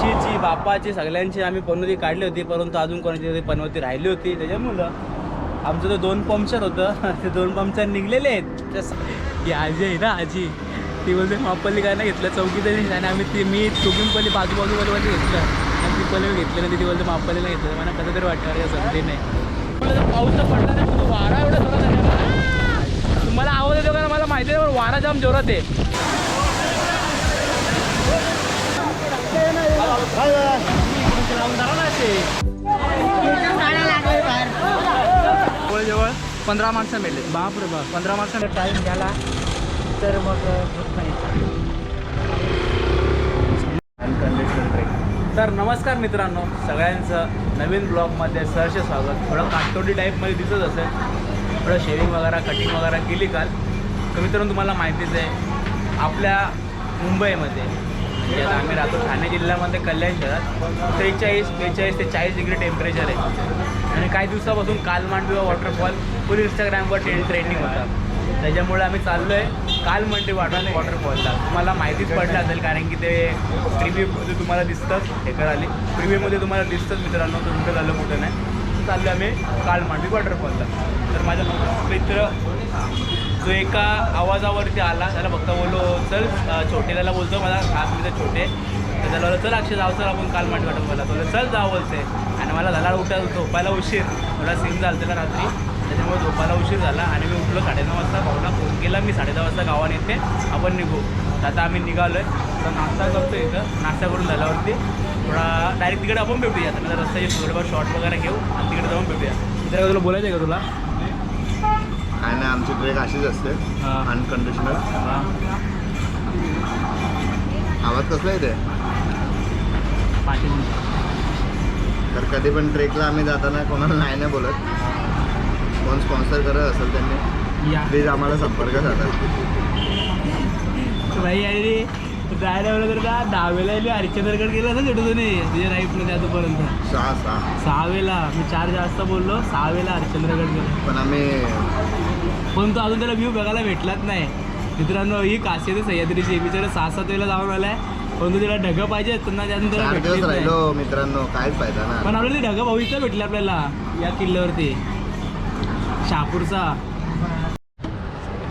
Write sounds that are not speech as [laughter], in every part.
आशीची बापाची सगळ्यांची आम्ही पनवती काढली होती परंतु अजून कोणाची तरी पनवती राहिली होती त्याच्यामुळं आमचं तर दोन पंक्चर होतं. [laughs] ते दोन पंक्चर निघलेले आहेत. ही आजी आहे ना आजी. ती बोलते मापल्ली काय नाही घेतलं चौकी तरी आणि आम्ही ती मी चुकीमपल्ली बाजू बाजू घेतलं. आणि ती पल्ली घेतलं नाही ती बोलते मापल्लीला घेतलं. मला कसं तरी वाटतं अरे संधी नाही. पाऊस तर पडला नाही पण तो वारा एवढा जोरात तुम्हाला आवाज येतो का? मला माहिती आहे पण वारा जाम जोरात आहे. जवळ जवळ पंधरा माणसं मिळले बाप रे बाप. पंधरा माणसं टाईम झाला तर मग तर नमस्कार मित्रांनो. सगळ्यांचं नवीन ब्लॉगमध्ये सहर्ष स्वागत. थोडं काटोडी टाईपमध्ये दिसत असेल. थोडं शेविंग वगैरे कटिंग वगैरे केली काल. तर मित्रांनो तुम्हाला माहितीच आहे आपल्या मुंबईमध्ये म्हणजे आता आम्ही राहतो ठाणे जिल्ह्यामध्ये कल्याण शहरात त्रेचाळीस बेचाळीस ते चाळीस डिग्री टेम्परेचर आहे. आणि काही दिवसापासून कालमांडवी वॉटरफॉल फुल इंस्टाग्रामवर ट्रेंड ट्रेंडिंग होता. त्याच्यामुळे आम्ही चाललो आहे कालमंडी वॉटर वॉटरफॉलला तुम्हाला माहितीच पडलं असेल कारण की ते प्रिव्ह्यूमध्ये तुम्हाला दिसतंच हे कराले प्रिव्ह्यूमध्ये तुम्हाला दिसतंच मित्रांनो तुमचं झालं कुठं नाही. तर चाललो आम्ही कालमांडवी वॉटरफॉलला तर माझा मित्र जो एका आवाजावरती आला त्याला फक्त बोललो चल छोटे त्याला बोलतो मला खास मित्र म्हणजे छोटे. तर त्याला चल अक्षय जाऊ चल आपण काल माठ वाटत मला तो चल जाऊ बोलते आणि मला झाला उठा झोपायला उशीर. थोडा सीन झाला त्याला रात्री? त्याच्यामुळे झोपायला उशीर झाला आणि मी उठलो साडेनऊ वाजता. भाऊला फोन केला मी साडेदहा वाजता गावाने येते. आपण निघू. तर आता आम्ही निघालो आहे तर नाश्ता करतो इथं. नाश्ता करून झाल्यावरती थोडा डायरेक्ट तिकडे आपण भेटूया. आता रस्त्याचे थोडेफार शॉर्ट वगैरे घेऊ आणि तिकडे जाऊन भेटूया. मित्र तुला बोलायचं आहे का तुला? आणि नाही आमची ट्रेक अशीच असते. हां. अनकंडिशनल हां. आवाज कसला येते मिनिटं तर कधी पण ट्रेकला आम्ही जाताना कोणाला नाही नाही बोलत. कोण स्पॉन्सर करत असेल त्यांनी या. प्लीज आम्हाला संपर्क साधा. भाई अरे जायला वेळेला तर का दहावेला आली हरिश्चंद्रगड गेला असं भेटतो नाही तुझ्या राईफमध्ये आजपर्यंत. सहा सहा. सहा वेळेला मी चार जास्त बोललो सहा वेळेला हरिश्चंद्रगड गेलो. पण आम्ही पण तो अजून त्याला व्ह्यू बघायला भेटलाच नाही. मित्रांनो ही काशी आहे सह्याद्रीची बिचारा सहा सात वेळेला जाऊन आलाय. परंतु तिला ढगं पाहिजे पुन्हा त्यातून त्याला चार भेटलीच दिवस नाही. राहिलो मित्रांनो काहीच फायदा ना पण आपल्याला ती ढगं भाऊ इथं भेटले आपल्याला या किल्ल्यावरती. शहापूरचा.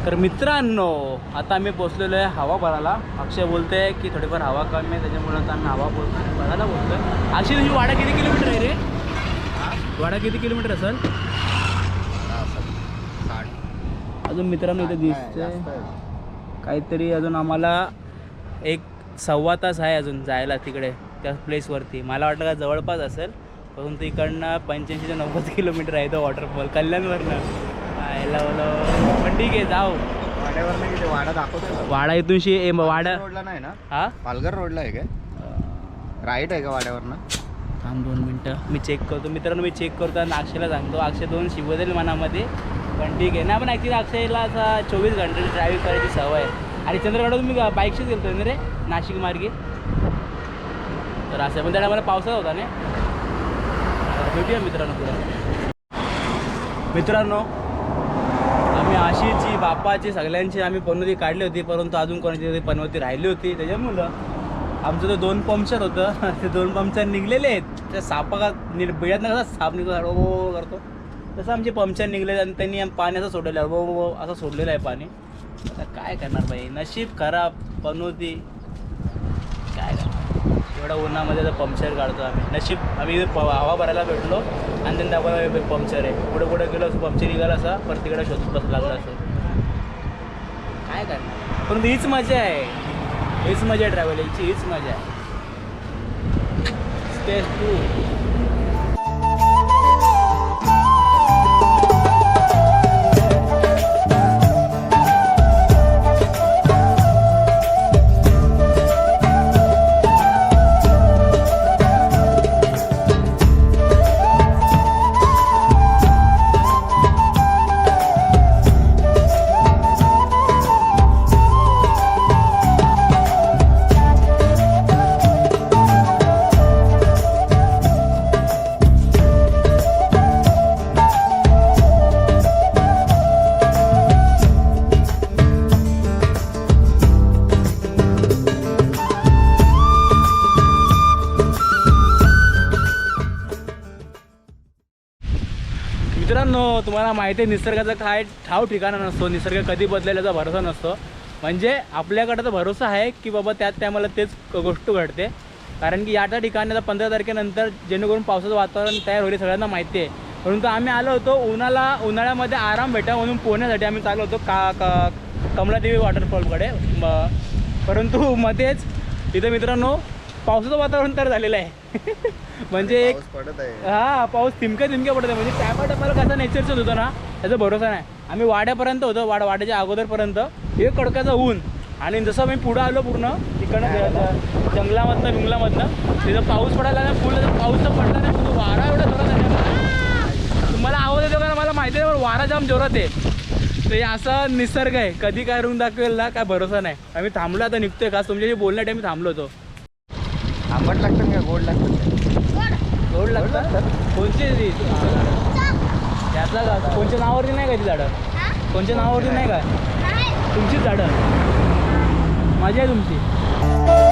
तर मित्रांनो आता आम्ही पोचलेलो आहे हवा भरायला. अक्षय बोलते की थोडीफार हवा कमी आहे त्याच्यामुळे आता आम्ही हवा बोलतो भरायला बोलतोय. अशी तुझी वाडा किती किलोमीटर आहे रे? वाडा किती किलोमीटर असेल? अजून मित्रांनो इथे दिसतंय. काहीतरी अजून आम्हाला एक सव्वा तास आहे अजून जायला तिकडे त्या प्लेसवरती मला वाटलं का जवळपास असेल परंतु इकडनं पंच्याऐंशी ते नव्वद किलोमीटर आहे तो वॉटरफॉल कल्याणवरनं. यायला बोलो. पण ठीक आहे जाऊ. वाड्यावर किती वाडा दाखवतो वाडा इथून शी ए, वाडा रोडला नाही ना? हा? पालघर रोडला आहे काय? राईट आहे का वाड्यावरनं? थांब दोन मिनटं. मी चेक करतो. मित्रांनो मी चेक करतो आणि अक्षयला सांगतो. अक्षय दोन शिवदेल मनामध्ये. पण ठीक आहे. ना पण ॲक्च्युली अक्षयला असा चोवीस घंटे ड्राईव्ह करायची सवय आहे. आणि चंद्रगडातून मी बाईकशीच गेलो ना रे नाशिक मार्गे. तर असं पण त्या मला पावसाळा होता ना तर भेटूया मित्रांनो पुढे. मित्रांनो आम्ही आशीची बापाची सगळ्यांची आम्ही पनवती काढली होती परंतु अजून कोणाची तरी पनवती राहिली होती. त्याच्यामुळं आमचं ते दोन पंक्चर होतं. [laughs] ते दोन पंक्चर निघलेले आहेत. त्या सापा निर बिळ्यात कसा साप निघतो ओ करतो. तसं आमचे पंक्चर निघले आणि त्यांनी पाण्याचं पाणी असं सोडलेलं आहे. असं सोडलेलं आहे पाणी. आता काय करणार बाई? नशीब खराब पनवती काय करणार? एवढ्या उन्हामध्ये तर पंक्चर काढतो आम्ही. नशीब आम्ही प- हवा भरायला भेटलो आणि त्यांना आपण पंक्चर आहे. पुढे पुढे गेलो असं पंक्चर निघाला असा परत तिकडे शोधत बस लागला असं. काय करणार? पण हीच मजा आहे. हीच मजा आहे ट्रॅव्हलिंगची हीच मजा आहे. स्टेज टू मित्रांनो तुम्हाला माहिती आहे निसर्गाचा काय ठाव ठिकाणा नसतो. निसर्ग कधी बदलेल भरोसा नसतो. म्हणजे आपल्याकडे तर भरोसा आहे की बाबा त्यात टायमाला तेच गोष्ट घडते. कारण की या त्या ठिकाणी आता पंधरा तारखेनंतर जेणेकरून पावसाचं वातावरण तयार होईल सगळ्यांना माहिती आहे. परंतु आम्ही आलो होतो उन्हाला उन्हाळ्यामध्ये आराम भेटा म्हणून पोहण्यासाठी आम्ही चाललो होतो का का कमलादेवी वॉटरफॉलकडे परंतु मध्येच इथं मित्रांनो पावसाचं वातावरण तयार झालेलं आहे. [laughs] म्हणजे एक पडत आहे. हा पाऊस थिमक्या थिमक्या पडत आहे. म्हणजे टायमा टायमाला कसा नेचरचं होतं ना त्याचा भरोसा नाही. आम्ही वाड्यापर्यंत होतो वाड वाड्याच्या अगोदरपर्यंत. हे कडकाचं ऊन. आणि जसं मी पुढं आलो पूर्ण तिकडनं जंगलामधनं बिंगलामधनं तिथं पाऊस पडायला लागला. फुल पाऊस तर पडला नाही तो वारा एवढा जोरात आहे ना. तुम्हाला आवाज येतो का मला माहिती आहे वारा जाम जोरात आहे. हे असा निसर्ग आहे. कधी काय रूम दाखवेल ना काय भरोसा नाही. आम्ही थांबलो आता निघतोय. का तुमच्याशी बोलण्यासाठी मी थांबलो होतो. आंबट लागतं का? गोड लागतं? रोड लागतात कोणचे ती? त्याचा का? कोणच्या नावावरती नाही का ती झाडं? कोणच्या नावावरती नाही का? तुमचीच झाडं. माझी आहे तुमची.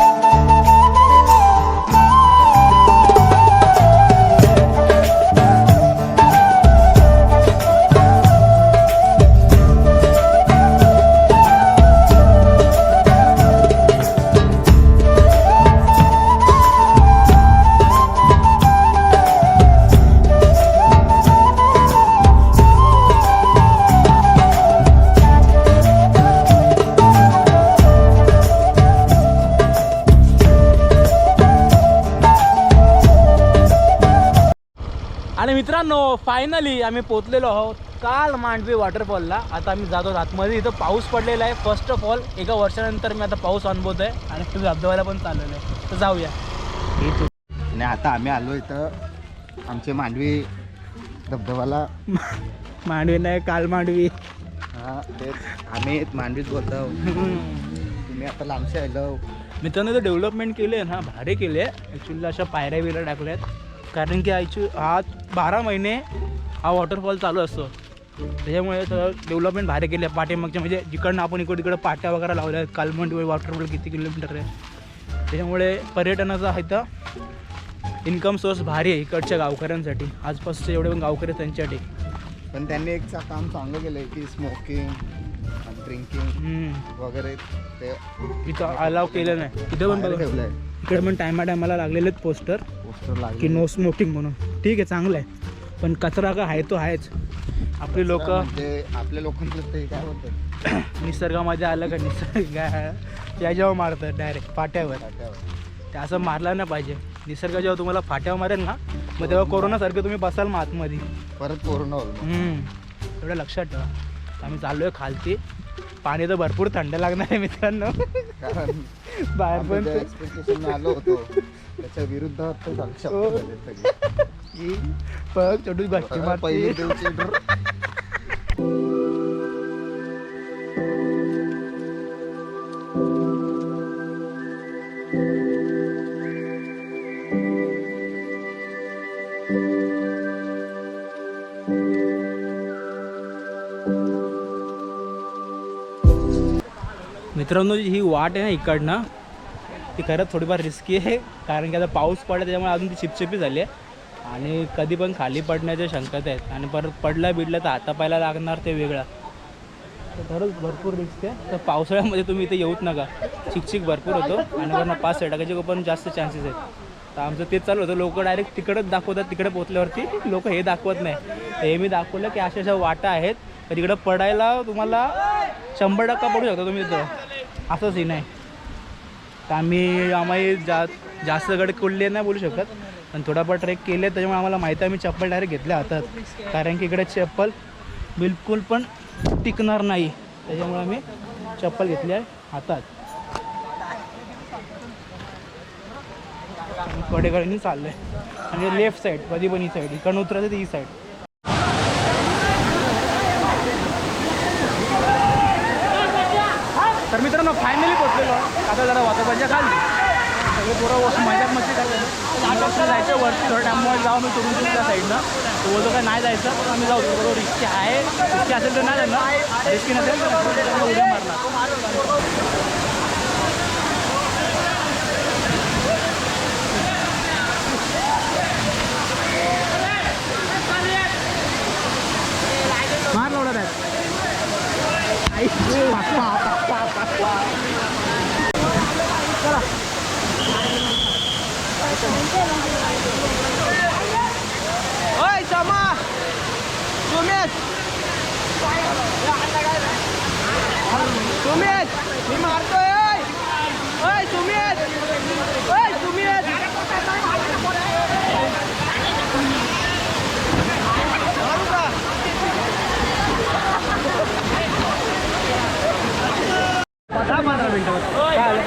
फायनली आम्ही पोचलेलो आहोत काल मांडवी वॉटरफॉलला आता आम्ही जातो आतमध्ये. इथं पाऊस पडलेला आहे. फर्स्ट ऑफ ऑल एका वर्षानंतर मी आता पाऊस अनुभवत आहे आणि तुम्ही धबधब्याला पण चाललेलो आहे. तर जाऊया. आणि आता आम्ही आलो इथं. आमचे मांडवी धबधबाला मांडवी नाही काल मांडवी. हा तेच. आम्ही मांडवीच बोलतो तुम्ही आता लांबशे आलो. मित्रांनो इथं डेव्हलपमेंट केली आहे ना भारी केली आहे ॲक्च्युली अशा पायऱ्या बिऱ्या टाकल्या आहेत. कारण की ॲक्च्यु हा बारा महिने हा वॉटरफॉल चालू असतो. त्याच्यामुळे सगळं डेव्हलपमेंट भारी केली आहे पाठीमागच्या म्हणजे जिकडनं आपण इकडे तिकडे पाट्या वगैरे लावल्या आहेत कालमंड वॉटरफॉल किती किलोमीटर आहे. त्याच्यामुळे पर्यटनाचा आहे तर इन्कम सोर्स भारी आहे इकडच्या गावकऱ्यांसाठी. आजपासचे एवढे पण गावकरी आहेत त्यांच्यासाठी. पण त्यांनी एक काम चांगलं केलं आहे की स्मोकिंग ड्रिंकिंग. वगैरे ते इथं अलाव केलं नाही. इथं पण बघा. इकडे पण टायमा टायमाला लागलेले आहेत पोस्टर पोस्टर की लागले नो स्मोकिंग म्हणून. ठीक आहे चांगलं आहे पण कचरा का आहे तो आहेच. आपली लोक म्हणजे आपल्या लोकांचं ते काय बोलतात [coughs] निसर्गामध्ये आलं का निसर्ग? याच्यावर मारतात डायरेक्ट फाट्यावर. ते असं मारलं नाही पाहिजे. निसर्ग जेव्हा तुम्हाला फाट्यावर मारेल ना मग तेव्हा कोरोनासारखे तुम्ही बसाल मग आतमध्ये परत कोरोना होईल. हम्म. एवढं लक्षात ठेवा. आम्ही चाललो आहे खालती. पाणी तर भरपूर थंड लागणार आहे मित्रांनो कारण बाहेर आम्ही पण ज्या ते- expectation ने आलो होतो त्याच्या विरुद्ध ते झालं. शब्द झाले सगळे. बघ छोटी गच्ची पहिली मारते मित्रांनो ही वाट आहे ना इकडनं. ती खरंच थोडीफार रिस्की आहे कारण की आता पाऊस पडला त्याच्यामुळे अजून ती चिपचिपी झाली आहे. आणि कधी पण खाली पडण्याच्या शंकता आहेत आणि परत पडलं बिडलं तर हातापायला लागणार ते वेगळं. तर खरंच भरपूर रिस्क आहे. तर पावसाळ्यामध्ये तुम्ही इथे येऊच नका. चिकचिक भरपूर होतो. आणि वरनं पाच टाकायचे पण जास्त चान्सेस आहेत. तर आमचं तेच चालू होतं. लोक डायरेक्ट तिकडंच दाखवतात तिकडे पोचल्यावरती लोक हे दाखवत नाही. हे मी दाखवलं की अशा अशा वाटा आहेत. तर तिकडं पडायला तुम्हाला शंभर टक्का पडू शकता तुम्ही तिथं असं सीन आहे तर आम्ही आम्ही जा जास्त गड कुडले नाही बोलू शकत. पण थोडाफार ट्रेक केले त्याच्यामुळे आम्हाला माहिती आहे आम्ही चप्पल डायरेक्ट घेतल्या हातात. कारण की इकडे चप्पल बिलकुल पण टिकणार नाही. त्याच्यामुळे आम्ही चप्पल घेतली आहे हातात. आणि चाललं आहे म्हणजे लेफ्ट साईड कधी पण ही साईड इकडून उतरायचं ती ही साईड फायनली पोचलेलो. आता जरा वातावरणच्या खाली. सगळे पोरं वस्तू मजाक मस्ती करतात जायचं वरती. थोडं टायममुळे जाऊ मी तुम्ही तुमच्या साईडनं तो बोलतो काय नाही जायचं. पण आम्ही जाऊ. बरोबर रिस्की आहे. रिस्की असेल तर नाही जाणार. रिस्की नसेल तर उड्या मारणार. मार लावला बॅग ओय समा सुमेश सुमेश मी मारतोय सुमेश दहा काय आलं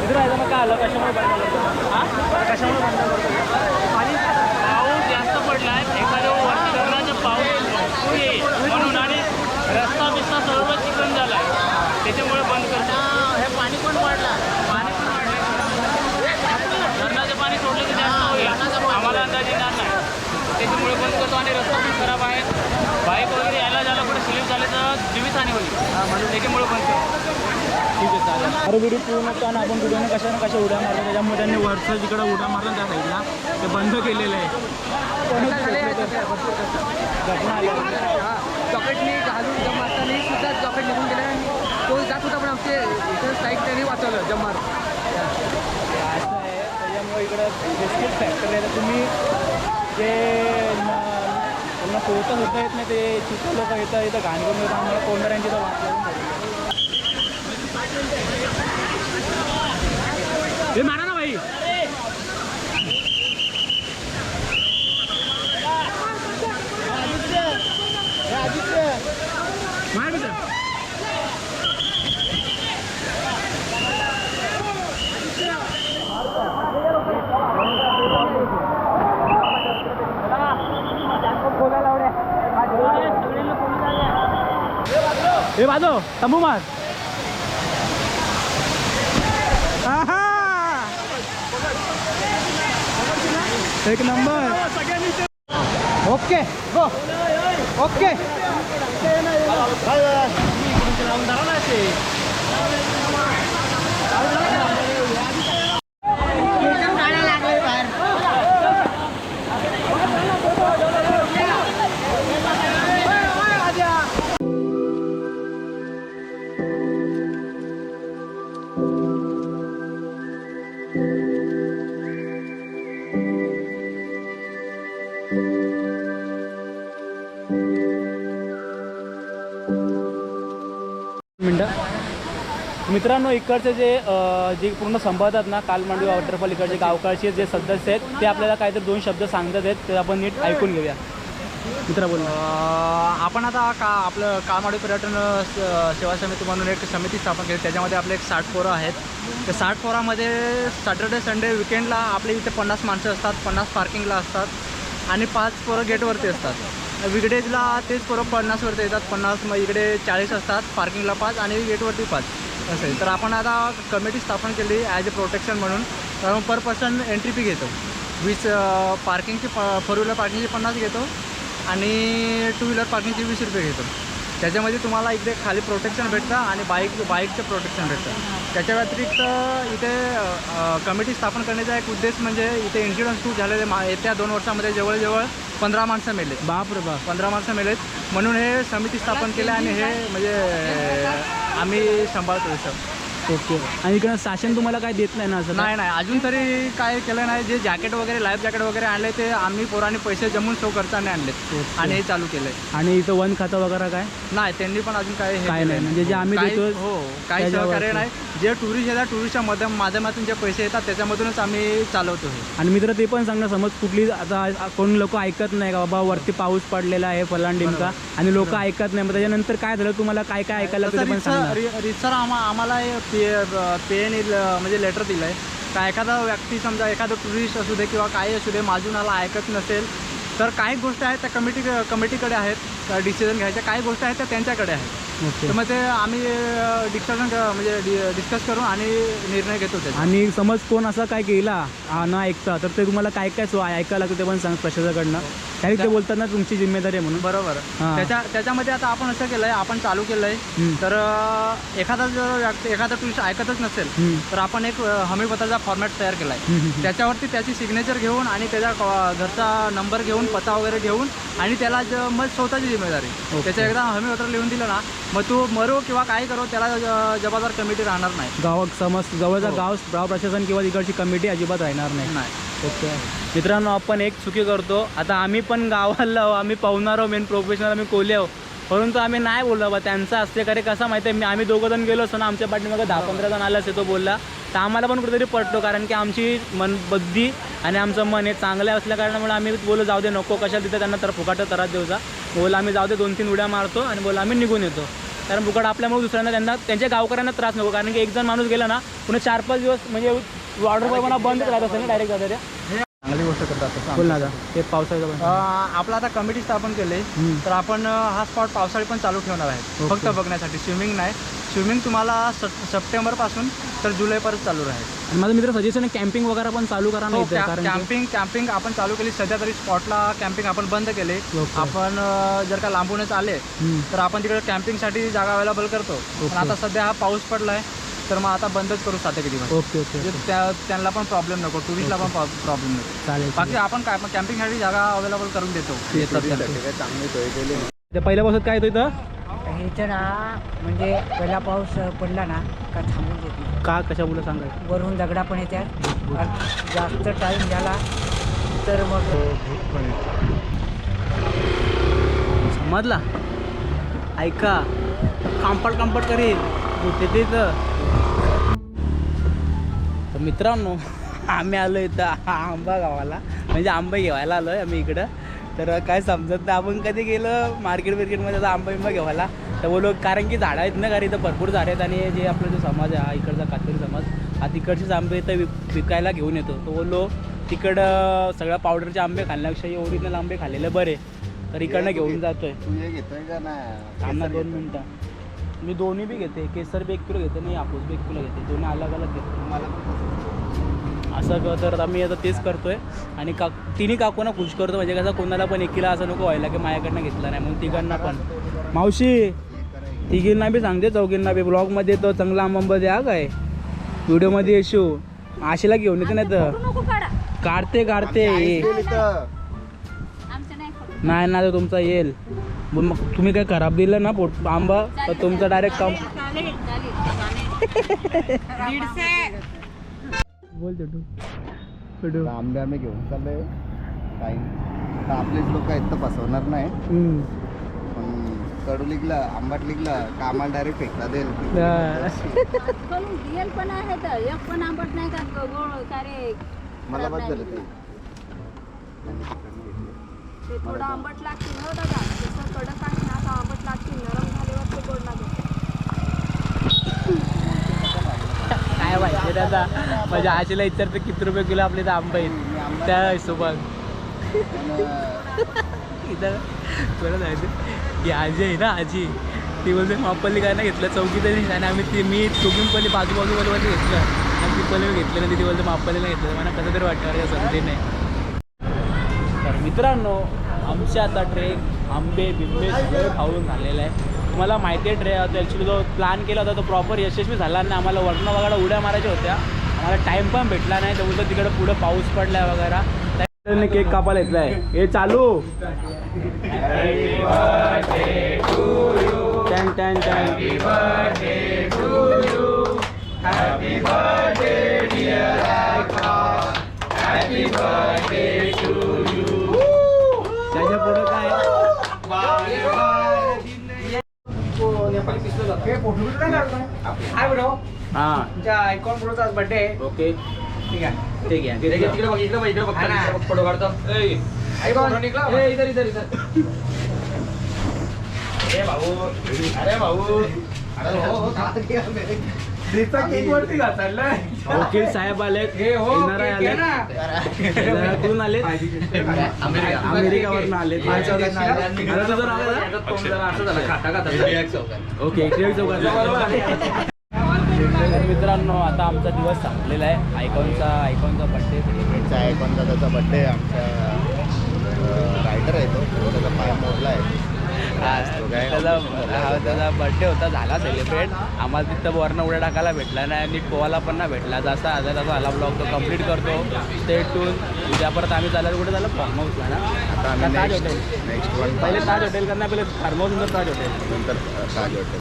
इथं राहिलं मग काय आलं कशामुळे बनवलं कशामुळे बनवलं पाऊस जास्त पडला आहे एखाद्या वरती पाऊस म्हणून आणि रस्ता बिस्ता सर्व चिकन आहे त्याच्यामुळे बंद करतो हे पाणी पण वाढलं पाणी पण वाढलं धरणाचं पाणी सोडलं की जास्त होईल आम्हाला अंदाज येणार नाही त्याच्यामुळे बंद करतो आणि रस्ता पण खराब आहे बाईक वगैरे यायला झालं कुठे स्लिप झाले तर जीवितहानी होईल म्हणून त्याच्यामुळे बंद करतो ठीक आहे चालेल. अरे व्हिडिओ पूर्ण पण आपण कुठे ना कशा ना कशा उड्या मारल्या त्याच्यामुळे त्यांनी वरचं जिकडे उड्या मारलं त्या साईडला ते बंद केलेलं आहे. जॉकेटनी घालून जम मारताना सुद्धा जॉकेट निघून गेला आणि तो जात होता पण आमचे इथं साईड त्यांनी वाचवलं जम मार असं आहे. त्याच्यामुळे इकडं बिस्किट फॅक्टरी आहे. तर तुम्ही जे त्यांना पोहता सुद्धा येत नाही ते चित्र लोक येतं इथं घाण करून येतं आम्हाला कोंडऱ्यांची तर वाट हे मारा ना भाई मार बेटा. हे बाजो तंबू मार आहा! एक नंबर. Okay go okay. मित्रांनो इकडचे जे जे पूर्ण संबंधात ना कालमांडवी वॉटरफॉल इकडचे गावकाळचे जे सदस्य आहेत ते आपल्याला काहीतरी दोन शब्द सांगतात आहेत ते आपण नीट ऐकून घेऊया. मित्र बोल आपण आता का आपलं काळमाडी पर्यटन सेवा समिती म्हणून एक समिती स्थापन केली त्याच्यामध्ये आपले एक साठ पोरं आहेत. त्या साठ पोरामध्ये सॅटर्डे संडे विकेंडला आपले इथे पन्नास माणसं असतात पन्नास पार्किंगला असतात आणि पाच पोरं गेटवरती असतात. विकडेजला तेच पोरं पन्नासवरती येतात पन्नास मग इकडे चाळीस असतात पार्किंगला पाच आणि गेटवरती पाच. असेल. तर आपण आता कमिटी स्थापन केली ॲज अ प्रोटेक्शन म्हणून. तर पर पर्सन एंट्री फी घेतो. वीस पार्किंगची प फोर व्हीलर पार्किंगची पन्नास घेतो. आणि टू व्हीलर पार्किंगची वीस रुपये घेतो. त्याच्यामध्ये तुम्हाला इकडे खाली प्रोटेक्शन भेटतं आणि बाईक बाईकचं प्रोटेक्शन भेटतं. त्याच्या व्यतिरिक्त इथे कमिटी स्थापन करण्याचा एक उद्देश म्हणजे इथे इन्शुरन्स खूप झालेले मा येत्या दोन वर्षामध्ये जवळजवळ पंधरा माणसं मेले बाप रे बाप. पंधरा माणसं मेलेत. म्हणून हे समिती स्थापन केली आणि हे म्हणजे आम्ही सांभाळतो सब ओके. आणि इकडं शासन तुम्हाला काय देत नाही ना असं नाही नाही. अजून तरी काय केलं नाही. जे जॅकेट वगैरे लाईफ जॅकेट वगैरे आणले ते आम्ही पोरांनी पैसे जमून सो खर्चाने आणलेत आणि हे चालू केलंय. आणि इथं वन खातं वगैरे काय? नाही त्यांनी पण अजून काय हे काय केलंय. नाही, म्हणजे जे आम्ही देतो हो काही सहकार्य. नाही. जे टुरिस्ट येतात टुरिस्टच्या मध्य माध्यमातून जे पैसे येतात त्याच्यामधूनच आम्ही चालवतो हे आणि मित्र ते पण सांगणार समज कुठली आता कोण लोक ऐकत नाही का बाबा वरती पाऊस पडलेला आहे फलांडिमचा आणि लोक ऐकत नाही मग त्याच्यानंतर काय झालं तुम्हाला काय काय ऐकायला आम्हा आम्हाला पे एन म्हणजे लेटर दिलं आहे का एखादा व्यक्ती समजा एखादा टुरिस्ट असू दे किंवा काही असू दे माजूनाला ऐकत नसेल तर काही गोष्टी आहेत त्या कमिटी कमिटीकडे आहेत. डिसिजन घ्यायच्या काही गोष्टी आहेत त्या त्यांच्याकडे आहेत. तर मग ते आम्ही डिस्कशन म्हणजे डिस्कस करून आणि निर्णय घेतो त्याचा आणि समज कोण असा काय केला न ऐकता तर ते तुम्हाला काय काय सो ऐकायला लागतं ते पण सांग प्रशासनाकडनं त्याही ते बोलतात ना तुमची जिम्मेदारी आहे म्हणून बरोबर. त्याच्या त्याच्यामध्ये आता आपण असं केलंय आपण चालू केलंय. तर एखादा जर एखादा टुरिस्ट ऐकतच नसेल. तर आपण एक हमीपत्राचा फॉर्मॅट तयार केलाय. त्याच्यावरती त्याची सिग्नेचर घेऊन आणि त्याच्या क- घरचा नंबर घेऊन पत्ता वगैरे घेऊन आणि त्याला मग स्वतःची जिम्मेदारी. त्याच्या एकदा हमीपत्र लिहून दिलं ना मग तू मरो किंवा काही करो त्याला ज- जबाबदार कमिटी राहणार नाही. गाव समज जवळचा हो. गाव गाव प्रशासन किंवा तिकडची कमिटी अजिबात राहणार नाही. नाही. ओके. मित्रांनो आपण एक चुकी करतो. आता आम्ही पण गावाला आहो आम्ही पाहुणार आहो मेन प्रोफेशनल आम्ही कोले आहो. परंतु आम्ही नाही बोललो बा त्यांचा असते करे कसा माहिती आहे? मी आम्ही दोघं जण गेलो असतो ना आमच्या पाठीमागं दहा पंधरा जण आलं असते तो बोलला. तर आम्हाला पण कुठेतरी पटतो कारण की आमची मन बुद्धी आणि आमचं मन हे चांगलं असल्या कारणामुळे आम्ही बोललो जाऊ दे नको कशाला तिथे त्यांना तर फुकाट त्रास देऊचा बोल आम्ही जाऊ दे दोन तीन उड्या मारतो आणि बोल आम्ही निघून येतो. कारण फुकट आपल्यामुळे दुसऱ्यांना त्यांना त्यांच्या गावकऱ्यांना त्रास नको कारण की एक जण माणूस गेला ना पुन्हा चार पाच दिवस म्हणजे ऑर्डर बघा बंदच राहत असेल ना डायरेक्ट जाता त्या चांगली गोष्ट करतात बोल ना ते पावसाळ्याचं आपलं आता कमिटी स्थापन केली तर आपण हा स्पॉट पावसाळी पण चालू ठेवणार आहे. फक्त बघण्यासाठी स्विमिंग नाही. स्विमिंग तुम्हाला सप- सप्टेंबरपासून तर जुलैपर्यंत चालू राहील. आणि माझं मित्र सजेशन आहे कॅम्पिंग वगैरे पण चालू करा नाही कारण की- कॅम्पिंग कॅम्पिंग आपण चालू केली सध्या तरी स्पॉटला कॅम्पिंग आपण बंद केले. आपण अ, जर का लांबूनच आले हम्म. तर आपण तिकडे कॅम्पिंगसाठी जागा अवेलेबल करतो. पण. आता सध्या हा पाऊस पडलाय तर मग आता बंदच करू साते किती ओके ओके म्हणजे त्या त्यांना पण प्रॉब्लेम नको टुरिस्टला पण प्रॉब्लेम नको. चालेल बाकी आपण काय कॅम्पिंगसाठी जागा अवेलेबल करून देतो. येतात त्या. काय चांगली सोय केली. ते पहिल्या पावसात काय येतो इथं? इथं ना म्हणजे पहिला पाऊस पडला ना का थांबून देते का कशा मुलं सांगायचं वरून दगडा पण येतात आणि जास्त टाईम झाला तर मग समजला? ऐका कांपट कांपट करील. तिथे इथं. तर मित्रांनो [laughs] आम्ही आलो इथं आंबा गावाला. म्हणजे आंबा घेवायला आलो आहे आम्ही इकडं. तर काय समजत नाही आपण कधी गेलं मार्केट बिर्केटमध्ये आता आंबा बिंबा घेवायला. तर बोलो कारण की झाडं आहेत ना कारण इथं भरपूर झाडं आहेत आणि जे आपला जो समाज आहे हा इकडचा कातकरी समाज हा तिकडचेच आंबे इथं विक विकायला घेऊन येतो. तो बोललो तिकडं सगळ्या पावडरचे आंबे खाण्यापेक्षा हे ओरिजिनल आंबे खाल्लेले बरे तर इकडनं घेऊन जातोय. तू हे घेतोय का नाही? दोन मिनटं. मी दोन्ही बी घेते केसर बी एक किलो घेते नाही हापूस बी एक किलो घेते. दोन्ही अलग अलग घेते. मला असं तर आम्ही आता तेच करतोय. आणि का तिन्ही काकूंना खुश करतो. म्हणजे कसं कोणाला पण एक किलो असं नको व्हायला की माझ्याकडनं घेतला नाही म्हणून तिघांना पण. मावशी! तिघींना बी सांगते चौघींना बी. ब्लॉगमध्ये तो चांगला आंबा द्या काय व्हिडिओमध्ये येशू. आशीला घेऊन येते नाही तर. काढते काढते. तर. नाही ना तो तुमचा येईल. मग तुम्ही काय खराब दिलं ना पोट आंबा तर तुमचा डायरेक्ट काम चालेल, चालेल, चालेल. बोल तू आता आंबे आम्ही घेऊन चाललोय. काही आपलेच लोक आहेत तर फसवणार नाही. कडू लिगला आंबाट लिगला कामाला डायरेक्ट फेकला देईल. पण रिअल पण आहे तर एक पण आंबट नाही का? ग- गोड सारे मला बस. झालं ते. ते थोडं आंबट लागतील हो दादा. जसं कडक आहे ना आता आंबट लागतील. नरम झाल्यावर ते गोड लागेल. काय माहिती दादा? म्हणजे आजीला विचारते किती रुपये किलो आपले इथं आंबा आहेत. त्या हिशोबात इथं बरं जायचं ती आजी आहे ना आजी. ती बोलते मापल्ली काय नाही घेतलं चौकीतच आणि आम्ही ती मी चौकीन पल्ली बाजू बाजू घेतलं आणि ती पल्ली घेतलं नाही ती बोलते मापल्लीला नाही घेतलं. मला कसं तरी वाटतं अरे समजे नाही. तर मित्रांनो आमच्या आता ट्रेक आंबे बिंबे सगळं खाऊन झालेलं आहे. तुम्हाला माहिती आहे ट्रे ॲक्च्युली जो प्लॅन केला होता तो प्रॉपर यशस्वी झाला नाही. आम्हाला वर्ण वगैरे उड्या मारायच्या होत्या. आम्हाला टाईम पण भेटला नाही. तर बोलतो तिकडे पुढे पाऊस पडलाय वगैरे. केक कापायला येतलाय हे चालू. टॅन टॅन टॅन. त्याच्या पुढे काय? हा. आयकॉन प्रोचा बर्थडे ओके. ठीक आहे. ते घ्या ते घ्या. फोटो काढतो. आयकॉन इधर इधर इधर. अरे भाऊ. अरे भाऊ. अरे हो वकील साहेब आले येणारे आले कुठून आले अमेरिकावरून आले आता तुझं नाव काय? ओके चौकात तर मित्रांनो आता आमचा दिवस संपलेला आहे. आयकॉनचा आयकॉनचा बड्डे सेलिब्रेट आयकॉन दादाचा बड्डे आमच्या रायडर आहे तो. तो त्याचा पाय मोडला आहे. त्याचा हा, त्याचा बड्डे होता. झाला सेलिब्रेट आम्हाला तिथं वरनं उड्या टाकायला भेटला नाही नीट पोहायला पण नाही भेटला. जसा आला तसा आला. ब्लॉग तो कंप्लीट करतो. स्टे टून उद्या परत आम्ही चालायला कुठे झालं फार्म हाऊसला ना? आता Taj hotel next next one पहिले ताज हॉटेल करणार पहिले फार्म हाऊस नंतर ताज हॉटेल नंतर ताज हॉटेल